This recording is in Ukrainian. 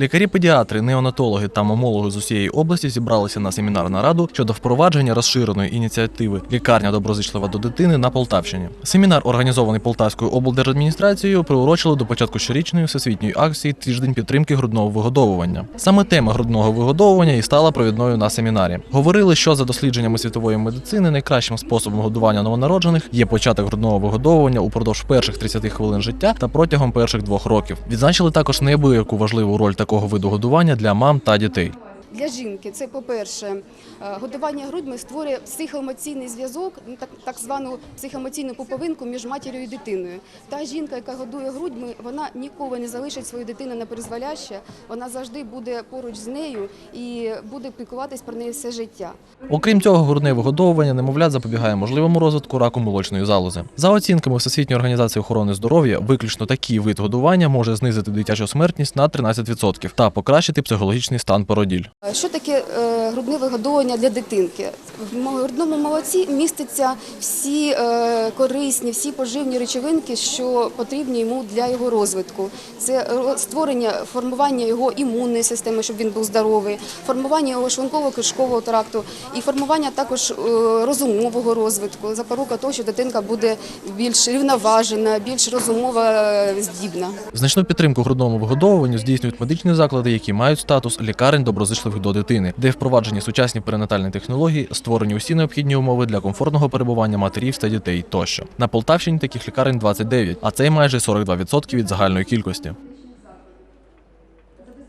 Лікарі-педіатри, неонатологи та мамологи з усієї області зібралися на семінар нараду щодо впровадження розширеної ініціативи Лікарня доброзичлива до дитини на Полтавщині. Семінар, організований Полтавською облдержадміністрацією, приурочили до початку щорічної всесвітньої акції Тиждень підтримки грудного вигодовування. Саме тема грудного вигодовування і стала провідною на семінарі. Говорили, що за дослідженнями світової медицини найкращим способом годування новонароджених є початок грудного вигодовування упродовж перших 30 хвилин життя та протягом перших двох років. Відзначили також неабияку важливу роль такого виду годування для мам та дітей. Для жінки це, по-перше, е, годування грудьми створює психоемоційний зв'язок, ну, так, так звану психоемоційну пуповинку між матір'ю і дитиною. Та жінка, яка годує грудьми, вона ніколи не залишить свою дитину на призволяще, вона завжди буде поруч з нею і буде піклуватись про неї все життя. Окрім цього, грудне вигодовування немовлят запобігає можливому розвитку раку молочної залози. За оцінками Всесвітньої організації охорони здоров'я, виключно такий вид годування може знизити дитячу смертність на 13% та покращити психологічний стан породіль. Е, Що таке е, грудне вигодовування для дитинки? В грудному молоці містяться всі е, корисні, всі поживні речовинки, що потрібні йому для його розвитку. Це створення, формування його імунної системи, щоб він був здоровий, формування його шлунково-кишкового тракту і формування також розумового розвитку. Запорука того, що дитинка буде більш рівноважена, більш розумово здібна. Значну підтримку грудному вигодовуванню здійснюють медичні заклади, які мають статус лікарень доброзичливих до дитини, де впроваджені сучасні перинатальні технології, створені усі необхідні умови для комфортного перебування матерів та дітей тощо. На Полтавщині таких лікарень 29, а це й майже 42% від загальної кількості.